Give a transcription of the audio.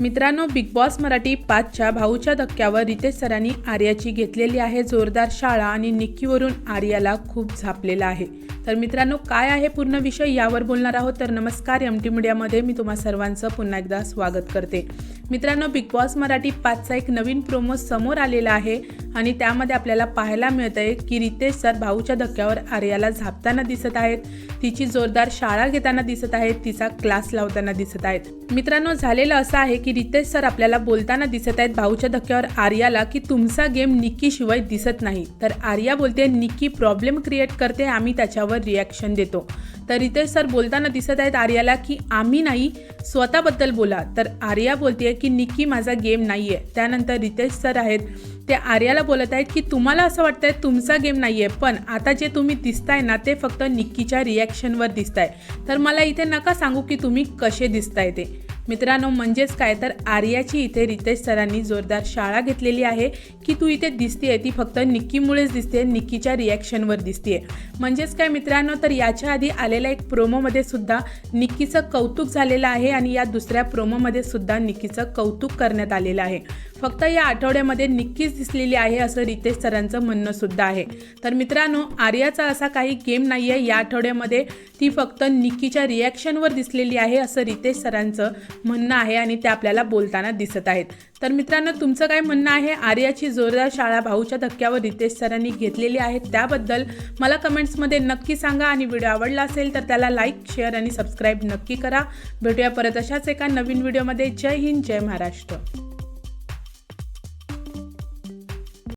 मित्रांनो big boss Marathi पाचच्या भाऊच्या धक्क्यावर रितेश सरांनी आर्याची घेतलेली आहे जोरदार शाळा आणि निक्कीवरून आर्याला खूप झापलेला आहे. तर मित्रांनो काय आहे पूर्ण विषय यावर बोलणार आहोत. तर नमस्कार एम टी मीडियामध्ये मी तुम्हा सर्वांचं पुन्हा एकदा स्वागत करते. मित्रांनो बिग बॉस मराठी पाचचा एक नवीन प्रोमो समोर आलेला आहे. आणि त्यामध्ये आपल्याला पाहायला मिळत आहे की रितेश सर भाऊच्या धक्क्यावर आर्याला झापताना दिसत आहेत. तिची जोरदार शाळा घेताना दिसत आहेत. तिचा क्लास लावताना दिसत आहेत. मित्रांनो झालेलं असं आहे की रितेश सर आपल्याला बोलताना दिसत आहेत भाऊच्या धक्क्यावर आर्याला की तुमचा गेम निक्की शिवाय दिसत नाही. तर आर्या बोलते निक्की प्रॉब्लेम क्रिएट करते आम्ही त्याच्यावर रिॲक्शन देतो. तर रितेश सर बोलताना दिसत आहेत आर्याला की आम्ही नाही स्वतःबद्दल बोला. तर आर्या बोलते की निक्की माझा गेम नाही आहे त्यानंतर रितेश सर आहेत. ते आर्याला बोलत आहेत की तुम्हाला असं वाटतंय तुमचा गेम नाही आहे पण आता जे तुम्ही दिसताय ना ते फक्त निक्कीच्या रिॲक्शनवर दिसताय. तर मला इथे नका सांगू की तुम्ही कसे दिसताय ते. मित्रांनो म्हणजेच काय तर आर्याची इथे रितेश सरांनी जोरदार शाळा घेतलेली आहे की तू इथे दिसतेय ती फक्त निक्कीमुळेच दिसते निक्कीच्या रिॲक्शनवर दिसतेय. म्हणजेच काय मित्रांनो तर याच्या आधी आलेल्या एक प्रोमोमध्ये सुद्धा निक्कीचं कौतुक झालेलं आहे आणि या दुसऱ्या प्रोमोमध्ये सुद्धा निक्कीचं कौतुक करण्यात आलेलं आहे. फक्त या आठवड्यामध्ये निक्कीच दिसलेली आहे असं रितेश सरांचं म्हणणं सुद्धा आहे. तर मित्रांनो आर्याचा असा काही गेम नाही आहे या आठवड्यामध्ये ती फक्त निक्कीच्या रिॲक्शनवर दिसलेली आहे असं रितेश सरांचं म्हणणं आहे आणि ते आपल्याला बोलताना दिसत आहेत. तर मित्रांनो तुमचं काय म्हणणं आहे? आर्याची जोरदार शाळा भाऊच्या धक्क्यावर रितेश सरांनी घेतलेली आहे. त्याबद्दल मला कमेंट्समध्ये नक्की सांगा आणि व्हिडिओ आवडला असेल तर त्याला लाईक शेअर आणि सबस्क्राईब नक्की करा. भेटूया परत अशाच एका नवीन व्हिडिओमध्ये. जय हिंद जय महाराष्ट्र.